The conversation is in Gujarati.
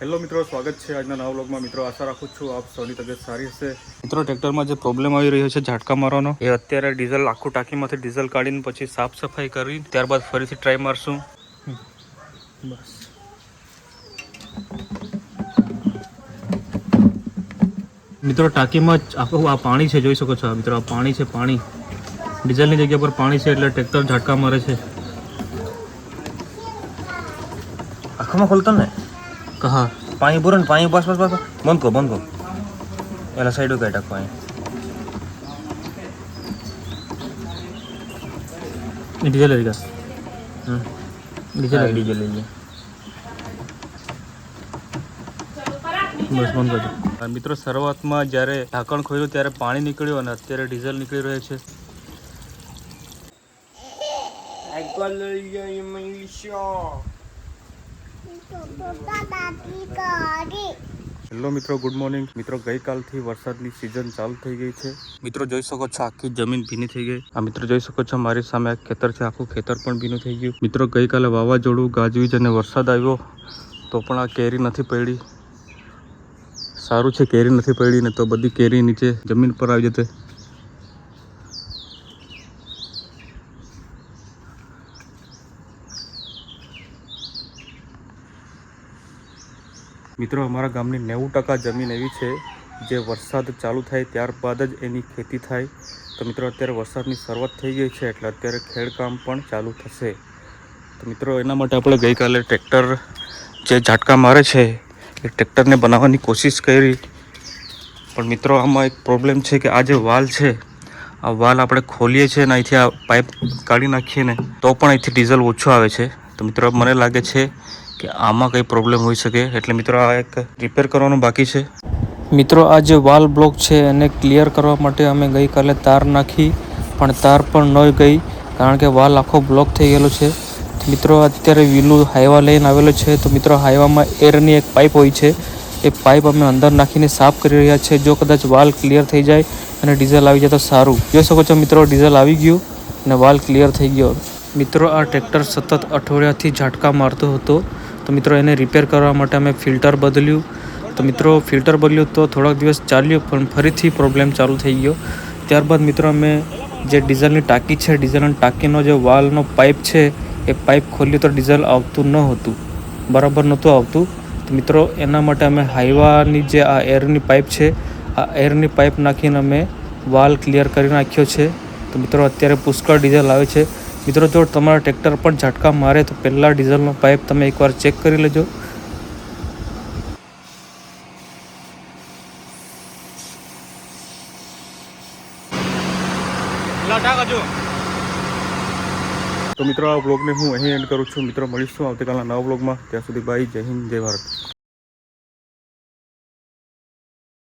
હેલો મિત્રો સ્વાગત છે આજના નવા વ્લોગમાં. મિત્રો આશા રાખું છું આપ સૌની તબિયત સારી હશે. મિત્રો ટ્રેક્ટરમાં જે પ્રોબ્લેમ આવી રહ્યો છે ઝાટકા મારવાનો એ અત્યારે ડીઝલ આખું ટાંકીમાંથી ડીઝલ કાઢીને પછી સાફ સફાઈ કરી ત્યારબાદ ફરીથી ટ્રાય મારશું. બસ મિત્રો ટાંકીમાં જ આખું આ પાણી છે જોઈ શકો છો આ મિત્રો આ પાણી છે પાણી. ડીઝલની જગ્યા પર પાણી છે એટલે ટ્રેક્ટર ઝાટકા મારે છે. આખામાં ખોલતો ને? કહા પાણી ભરો ને પાણી બસ બસ બસ. બંધ કરો બંધ કરો. એલા સાઈડો કાઢી ટાક પાણી ડીઝલ લઈ ગયા હમ. ડીઝલ લઈ ડીજે લઈ લે બસ બંધ કરજો આ મિત્રો શરૂઆતમાં જ્યારે ઢાંકણ ખોલ્યું ત્યારે પાણી નીકળ્યું અને અત્યારે ડીઝલ નીકળી રહ્યું છે. હેલો મિત્રો, ગુડ મોર્નિંગ. મિત્રો, ગઈકાલથી વરસાદની સિઝન ચાલુ થઈ ગઈ છે. મિત્રો, જોઈ શકો છો આખી જમીન ભીની થઈ ગઈ. આ મિત્રો, જોઈ શકો છો મારી સામે ખેતર છે, આખું ખેતર પણ ભીનું થઈ ગયું. મિત્રો, ગઈકાલે વાવાઝોડું, ગાજવીજ અને વરસાદ આવ્યો, તો પણ આ કેરી નથી પડી. સારું છે, કેરી નથી પડી ને તો બધી કેરી નીચે જમીન પર આવી જતે મિત્રો, અમારા ગામની નેવું ટકા જમીન એવી છે જે વરસાદ ચાલુ થાય ત્યારબાદ જ એની ખેતી થાય. તો મિત્રો, અત્યારે વરસાદની શરૂઆત થઈ ગઈ છે એટલે અત્યારે ખેડકામ પણ ચાલુ થશે. તો મિત્રો, એના માટે આપણે ગઈકાલે ટ્રેક્ટર જે ઝાટકા મારે છે એ ટ્રેક્ટરને બનાવવાની કોશિશ કરી. પણ મિત્રો, આમાં એક પ્રોબ્લેમ છે કે આ જે વાલ છે, આ વાલ આપણે ખોલીએ છીએ ને અહીંથી આ પાઇપ કાઢી નાખીએ ને, તો પણ અહીંથી ડીઝલ ઓછું આવે છે. તો મિત્રો, મને લાગે છે કે આમાં કંઈ પ્રોબ્લેમ હોઈ શકે? એટલે મિત્રો આ એક રિપેર કરવાનું બાકી છે. મિત્રો, આ જે વાલ બ્લોક છે, એને ક્લિયર કરવા માટે અમે ગઈકાલે તાર નાખી, પણ તાર પણ ન ગઈ, કારણ કે વાલ આખો બ્લોક થઈ ગયેલો છે. મિત્રો, અત્યારે વિલું હાઈવા લઈને આવેલો છે. તો મિત્રો, હાઈવામાં એરની એક પાઇપ હોય છે. એ પાઇપ અમે અંદર નાખીને સાફ કરી રહ્યા છે. જો કદાચ વાલ ક્લિયર થઈ જાય અને ડીઝલ આવી જાય તો સારું. જોઈ શકો છો મિત્રો ડીઝલ આવી ગયું અને વાલ ક્લિયર થઈ ગયો. મિત્રો, આ ટ્રેક્ટર સતત અઠવાડિયાથી ઝાટકા મારતો હતો. તો મિત્રો એને રિપેર કરવા માટે અમે ફિલ્ટર બદલ્યું. તો મિત્રો ફિલ્ટર બદલ્યું તો થોડાક દિવસ ચાલ્યું, પણ ફરીથી પ્રોબ્લેમ ચાલુ થઈ ગયો. ત્યારબાદ મિત્રો અમે જે ડીઝલની ટાંકી છે ડીઝલની ટાંકીનો જે વાલનો પાઇપ છે, એ પાઇપ ખોલ્યું તો ડીઝલ આવતું ન હતું. બરાબર નહોતું આવતું. તો મિત્રો, એના માટે અમે હાઈવાની જે આ એરની પાઇપ છે, આ એરની પાઇપ નાખીને અમે વાલ ક્લિયર કરી નાખ્યો છે. તો મિત્રો, અત્યારે પુષ્કળ ડીઝલ આવે છે. મિત્રો જો તમારા ટ્રેક્ટર પણ ઝાટકા મારે તો પહેલાં ડીઝલનો પાઇપ તમે એકવાર ચેક કરી લેજો. તો મિત્રો આ બ્લોગને હું અહીં એન્ડ કરું છું. મિત્રો મળીશું આવતીકાલના નવા બ્લોગમાં ત્યાં સુધી બાય જય હિન્દ જય ભારત.